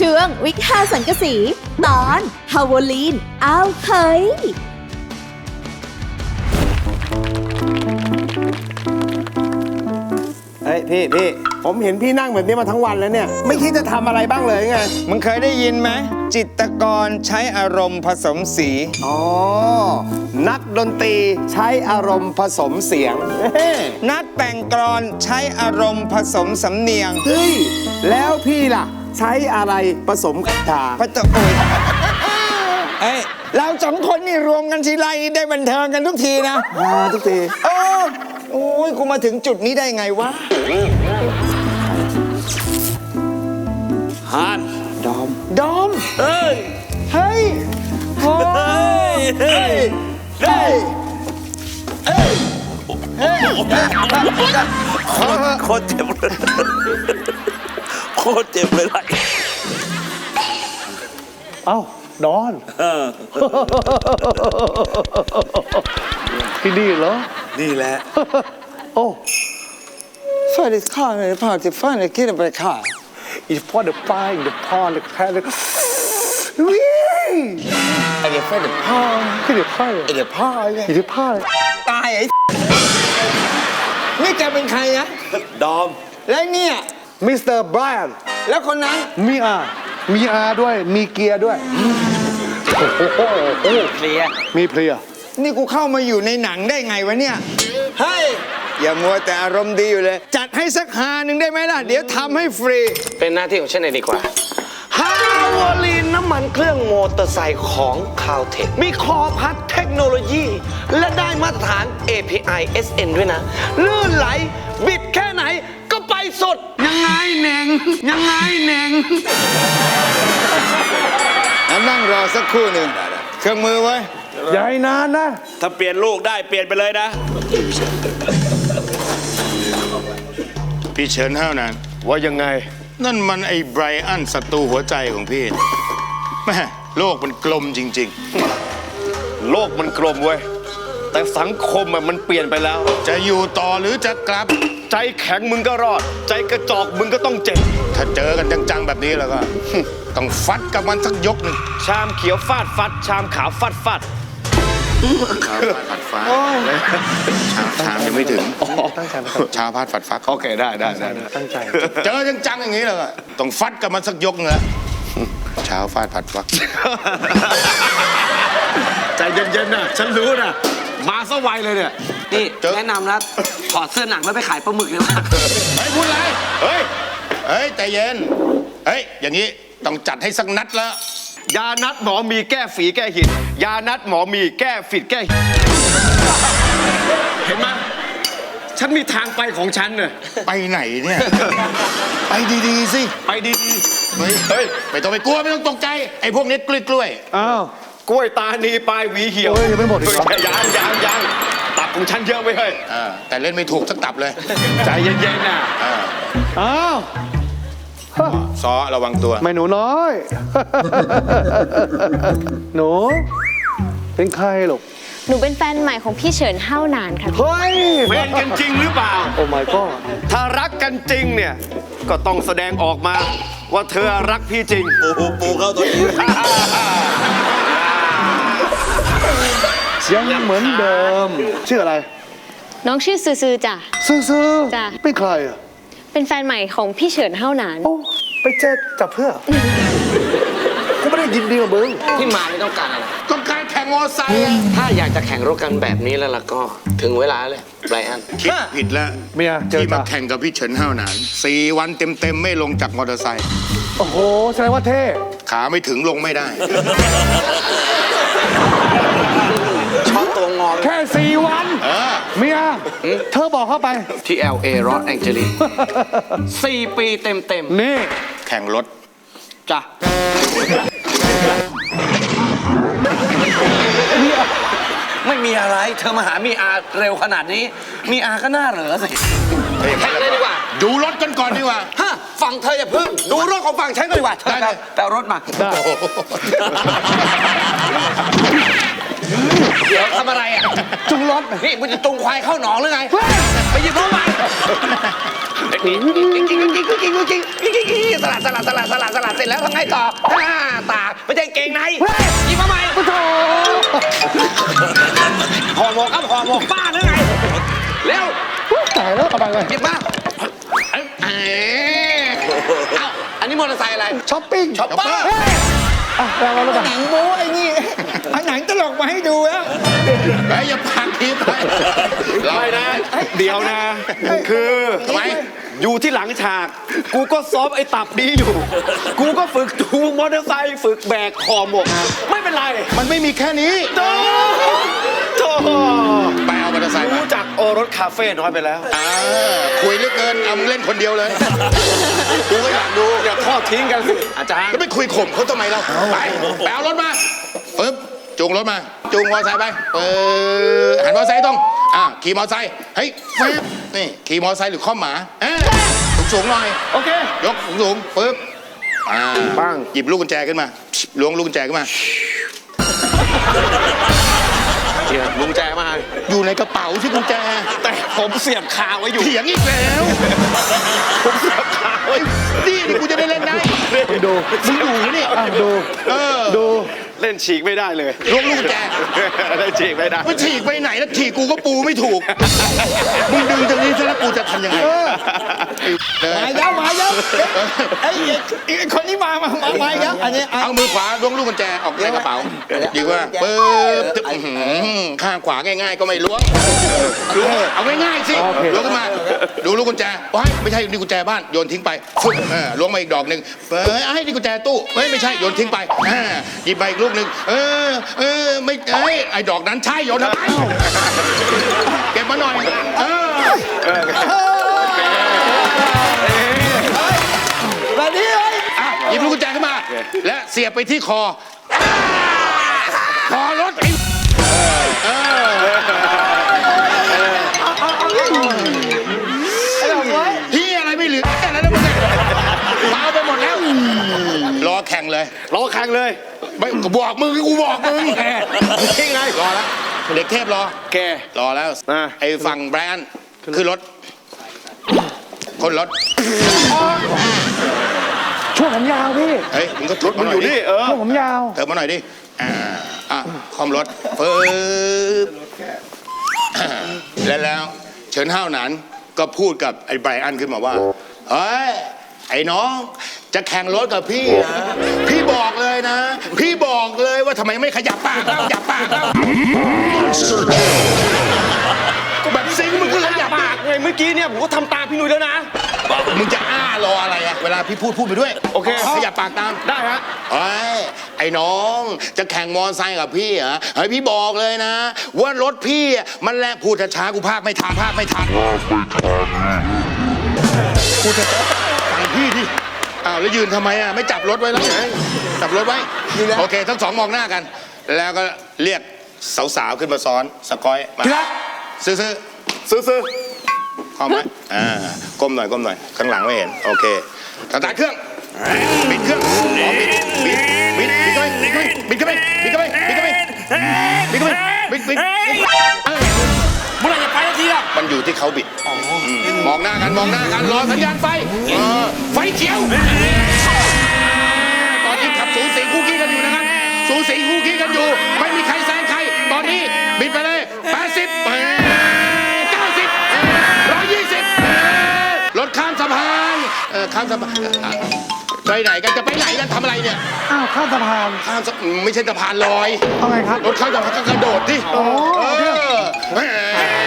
ช่วงวิกห้าสังกสี ตอนฮาวอลีน อ้าวเฮ้ย เฮ้ยพี่พี่ผมเห็นพี่นั่งแบบนี้มาทั้งวันแล้วเนี่ย ไม่คิดจะทำอะไรบ้างเลยไง มึงเคยได้ยินไหมจิตรกรใช้อารมณ์ผสมสี อ๋อ นักดนตรีใช้อารมณ์ผสมเสียง เฮ้นักแต่งกลอนใช้อารมณ์ผสมสำเนียง เฮ้ย แล้วพี่ล่ะ ใช้อะไรผสมคาถาพระเจ้าโอ้ยเอ้ยเราสองคนนี่รวมกันทีไรนี่ได้บันเทิงกันทุกทีนะอ่าทุกทีโอ้โอ้ยกูมาถึงจุดนี้ได้ไงวะฮานดอม ดอม เอ้ย เฮ้ยโอ้เฮ้ย เฮ้ย เฮ้ย โคตรเจ็บเลยโค ตรเจ็บเลยไรเอ้าดอน เออที่นี่เหรอ นี่แหละ โอ้ฟาดิข้าเลยพาที่ฟ้าเลยคิดไปข้าอีพอเดอะป้ายเดอะพอเดอะแคร์เลยวิ่งไอเดียฟ้าเดี๋ยวพ่อที่เดอะป้ายไอเดียพ่อไงอีเดอะป้ายตายไอ้ นี่แกเป็นใครนะ ดอม แล้วเนี่ย มิสเตอร์ไบรอันแล้วคนนั้นมีอา มีอาด้วย มีเกียร์ด้วยโอ้โหโอ้โหเคลียร์มีเพลีย นี่กูเข้ามาอยู่ในหนังได้ไงวะเนี่ย เฮ้ย อย่ามัวแต่อารมณ์ดีอยู่เลย จัดให้สักหาหนึ่งได้ไหมล่ะ เดี๋ยวทำให้ฟรี เป็นหน้าที่ของฉันเองดีกว่าฮาวอลีนน้ำมันเครื่องมอเตอร์ไซค์ของคาวเทคมีคอพัดเทคโนโลยี และได้มาตรฐาน API SN ด้วยนะ ลื่นไหล บิดแค่ไหนก็ไปสุด ยังไงเน่งยังไงเน่งแล้วนั่งรอสักครู่หนึ่งเครื่องมือไว้ อย่าให้นานนะ ถ้าเปลี่ยนลูกได้เปลี่ยนไปเลยนะ พี่เชิญเท่านั้น ว่ายังไง นั่นมันไอ้ไบรอันศัตรูหัวใจของพี่แม่โลกมันกลมจริง โลกมันกลมเว้ย แต่สังคมอะมันเปลี่ยนไปแล้ว ๆ จะอยู่ต่อหรือจะกลับ ใจแข็งมึงก็รอด ใจกระจอกมึงก็ต้องเจ็บ ถ้าเจอกันจังๆแบบนี้แล้วก็ ต้องฟัดกับมันสักยกหนึ่งชามเขียวฟาดฟัด ชามขาวฟัดฟัดชาวพาดฝัดฟ้าชาวชามยังไม่ถึงตั้งใจมาก่อนชาวพาดฝัดฟักโอเคได้ได้ได้ตั้งใจ เจอจังๆอย่างนี้แล้วก็ต้องฟัดกับมันสักยกหนึงแล้วเช้าฟาดผัดฟัก ใจเย็นๆนะฉันรู้นะ มาซะไวเลยเนี่ย นี่แนะนำนะถอดเสื้อหนังแล้วไปขายปลาหมึกเลยว่ะเฮ้ยพูดอะไร เฮ้ย เฮ้ยใจเย็น เฮ้ย อย่างนี้ต้องจัดให้สักนัดแล้วยานัดหมอมีแก้ฝีแก้หินยานัดหมอมีแก้ฝีดแก้หินเห็นไหมฉันมีทางไปของฉันเน่ะไปไหนเนี่ย ไปดีๆสิ ไปดีเฮ้ย เฮ้ย ไม่ต้องไปกลัวไม่ต้องตกใจ ไอ้พวกนี้กล้วยอ้าวๆ กล้วยตานีปลายหวีเหี่ยวโอ้ยยังไม่หมดอีกเหรอ ยางยางยางตับของฉันเยอะไปเฮ้ยๆอ่าแต่เล่นไม่ถูกสักตับเลยใจเย็นๆนะอ่าอ้าวซอระวังตัว ไม่หนูน้อย หนู เป็นใครหรอกหนูเป็นแฟนใหม่ของพี่เฉินเฮ้าหนานค่ะพี่เฮ้ยเป็นกันจริงหรือเปล่า โอ้ my god ถ้ารักกันจริงเนี่ย ก็ต้องแสดงออกมา ว่าเธอรักพี่จริง ปูปูเข้าตัวนี้ ยังเหมือนเดิม ชื่ออะไร น้องชื่อซือซือจ้ะ ซื่อซื่อจ้ะ เป็นใครอะเป็นแฟนใหม่ของพี่เฉินเฮ้าหนาน โอ้ไปเจอจับเพื่อกูไม่ได้ยินดีกับมึงที่มาไม่ต้องการอะไร ต้องการแข่งมอไซค์อะถ้าอยากจะแข่งรถกันแบบนี้แล้วล่ะก็ถึงเวลาเลยไบรอัน คิดผิดแล้วเมียเจอที่มาตาแข่งกับพี่เฉินห้าวหนานสี่วันเต็มๆ ไม่ลงจากมอเตอร์ไซค์โอ้โหแสดงว่าเท่ขาไม่ถึงลงไม่ได้ ชอบตัวงอ แค่สี่วันเออเมีย เธอบอกเข้าไป ที่ LA รอสแองเจลิสสี่ปีเต็มเต็มนี่ แข่งรถ ๆจ้ะไม่มีอะไร เธอมาหามีอาเร็วขนาดนี้ มีอาก็น่าเหลือสิแข่งเลยดีกว่าดูรถกันก่อนดีกว่า ฮะฝั่งเธออย่าพึ่ง ดูรถของฝั่งฉันก็ดีกว่าเชิญครับแต่รถมาได้ เดี๋ยวทำอะไรอะจุงรถนี่มึงจะจุงควายเข้าหนองหรือไงไปหยิบรถมามือกิ้งกิ้งกิ้งกิ้งสลัดสลัดสลัดสลัดสลัดเสร็จแล้วทำไงต่อฮ่าตากไม่ใช่กางเกงในหยิบมาใหม่โถห่อหมกครับห่อหมกบ้าหรือไงเร็วตายแล้วเอาไปเลยหยิบมาเอ้ยเอ้าอันนี้มอเตอร์ไซค์อะไรช้อปปิ้งช็อปเปอร์อะแล้วแล้วหนังโม้ไอ้นี่ เอาหนังตลกมาให้ดูแล้วเฮ้ยอย่าพังทีไปเราไม่นะ เดี๋ยวนะ คือทำไม อยู่ที่หลังฉาก กูก็ซ้อมไอ้ตับนี้อยู่ กูก็ฝึกจูงมอเตอร์ไซค์ฝึกแบกคอหมกไม่เป็นไรมันไม่มีแค่นี้โธ่โธ่ไปเอามอเตอร์ไซค์มารู้จักโอรสคาเฟ่น้อยไปแล้วอ่าคุยเหลือเกินเอามึงเล่นคนเดียวเลยกูก็อยากดูอย่าทอดทิ้งกันสิอาจารย์ แล้วไปคุยข่มเขาทำไมเราไปไปเอารถมาปึ๊บ จูงรถมา จูงมอเตอร์ไซค์ไปเออหันมอเตอร์ไซค์ตรงอะขี่มอเตอร์ไซค์เฮ้ยแฟบนี่ขี่มอเตอร์ไซค์หรือข้อมหมาเอ้ยสูงๆหน่อย โอเค ยกสูงๆปึ๊บอ่าปังหยิบลูกกุญแจขึ้นมาล้วงลูกกุญแจขึ้นมา เดี๋ยวลุงแจมา อยู่ในกระเป๋าที่กุญแจแต่ผมเสียบคาไว้อยู่ เถียงอีกแล้วผมเสียบคาไว้นี่นี่กูจะได้เล่นได้ ดูมึงอยู่นี่อะดู เออ ดู เล่นฉีกไม่ได้เลยล้วงลูกกุญแจเล่นฉีกไม่ได้ มันฉีกไปไหนแล้วฉีกกูก็ปูไม่ถูก มึงดึงตรงนี้ซะแล้วกูจะทำยังไงเออมาเยอะมาเยอะไอ้ไอ้คนนี้มามามามาเยอะอันนี้เอาเอามือขวาล้วงลูกกุญแจออกในกระเป๋า ดีกว่าปึ๊บตึ๊บอื้อหือข้างขวาง่าย ๆ ก็ไม่ล้วงล้วงเอาง่ายๆสิล้วงขึ้นมาดูลูกกุญแจว้ายไม่ใช่นี่กุญแจบ้านโยนทิ้งไปฟึ๊บเออล้วงมาอีกดอกหนึ่งเฮ้ยไอ้นี่กุญแจตู้เฮ้ยไม่ใช่โยนทิ้งไปอ่าหยิบมาอีกลูกหนึ่งเออ เออ ไม่เอ้ยไอ้ดอกนั้นใช่โยนทำไมเก็บมาหน่อย เออแบบนี้เลยอะหยิบลูกกุญแจขึ้นมา และเสียบไปที่คอคอรถไอ้เออที่อะไรไม่เหลืออะไรแล้วมึงเนี่ยมาเอาไปหมดแล้ว รอแข่งเลย รอแข่งเลยไม่ กูบอกมึงกูบอกมึงนี่ไงรอแล้วเด็กเทพรอ แก รอแล้วอะ ไอ้ฝั่งแบรนด์ขึ้นรถ คนรถช่วงผมยาวพี่เฮ้ยมึงก็ทุบมัมานหอน่อยยู่ดินี่เออช่วงผมยาว เติมมาหน่อยดิอ่าอะคอมรถปึ๊บอ่าแล้วแล้วเฉินห้าวหนานก็พูดกับไอ้ไบรอันขึ้นมาว่าเฮ้ยไอ้น้องจะแข่งรถกับพี่นะพี่บอกเลยนะพี่บอกเลย ว่าทำไมไม่ขยับปากแล้วขยับปากแล้วก็แบบซิงค์มึงก็ขยับปากไงเมื่อกี้เนี่ยผมก็ทำตามพี่นุ้ยแล้วนะ มึงจะอ้ารออะไรอะเวลาพี่พูดพูดไปด้วยโอเค ขยับปากตาม ได้ฮะ เอ้ยไอ้น้องจะแข่งมอเตอร์ไซค์กับพี่เหรอเฮ้ยพี่บอกเลยนะ ว่ารถพี่อะมันแรงพูดช้าๆกูภาคไม่ทันภาคไม่ทันพูดช้าๆฟังพี่ดิ อ้าวแล้วยืนทำไมอะไม่จับรถไว้แล้วไงจับรถไว้โอเค ทั้งสองมองหน้ากัน แล้วก็เรียกสาวๆขึ้นมาซ้อนสกอยมาซื้อๆซื้อซื้อพร้อมไหมอ่าก้มหน่อยก้มหน่อยข้างหลังไม่เห็นโอเคสตาร์ทเครื่องปิดเครื่องอ๋อปิดปิดปิดปิดเข้าไปปิดเข้าไปปิดเข้าไปปิดเข้าไปปิดเข้าไปปิดปิดปิดเออ ทีอะมันอยู่ที่เขาบิดมมองหน้ากันมองหน้ากันรอสัญญาณไฟเออไฟเขียว ตอนนี้ขับสูสีคู่ขี้กันอยู่นะครับ สูสีคู่ขี้กันอยู่ ไม่มีใครแซงใคร ตอนนี้บิดไปเลย 80 90 120 รถข้ามสะพานเออข้ามสะพานอะไปไหนกันจะไปไหนกันทำอะไรเนี่ยอ้าวข้ามสะพานข้ามสะไม่ใช่สะพานลอยเอาไงครับรถข้ามสะพานก็กระโดดดิเออ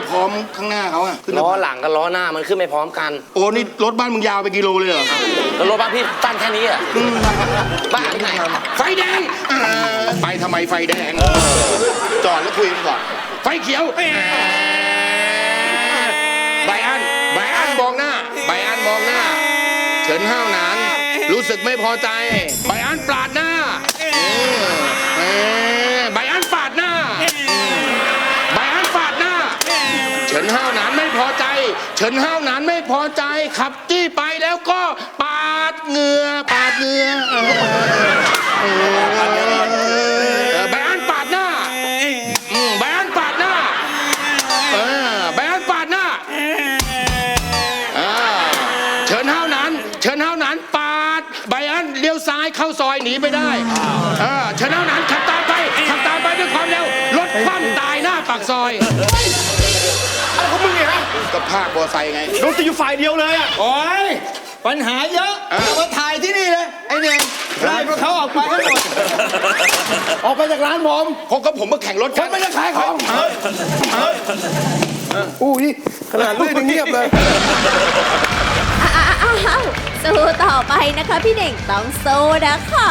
ไม่ไม่พร้อมข้างหน้าเขาอะขึ้นสะล้อพานหลังกับล้อหน้ามันขึ้นไม่พร้อมกันโอ้นี่รถบ้านมึงยาวไปกิโลเลยเหรอแล้วรถบ้านพี่ตั้นแค่นี้อะบ้าที่ไหนไฟแดงเออไปทำไมไฟแดงจอดแล้วคุยกันก่อนไฟเขียวไบอันไบอันมองหน้าไบอันมองหน้า เฉินห้าวหนานรู้สึกไม่พอใจไบอันปาดหน้าเออเออไบอันปาดหน้า ฉินห้าวหนานไม่พอใจขับจี้ไปแล้วก็ปาดเหงื่อปาดเหงือเออเออใบอันปาดหน้าอืมใบอันปาดหน้าเออใบอันปาดหน้าอ่าเฉินห้าวหนานเฉินห้าวหนานปาดใบอันเลี้ยวซ้ายเข้าซอยหนีไปได้เออเฉินห้าวหนานขับตามไปขับตามไปด้วยความเร็วรถคว่ำตายหน้าปากซอย ฮะก็ภาคบอไซค์ไงดนตรีอยู่ฝ่ายเดียวเลยอะโอ้ยปัญหาเยอะเอามาถ่ายที่นี่เลยไอ้เนี่ยไล่พวกเขาออกไปให้หมดออกไปจากร้านผมเพราะก็ผมมาแข่งรถกันไม่ได้ขายของอุ้ยขนาดลื่นยังเงียบเลยอ้าวสู้ต่อไปนะคะพี่เน่งต้องสู้นะคะ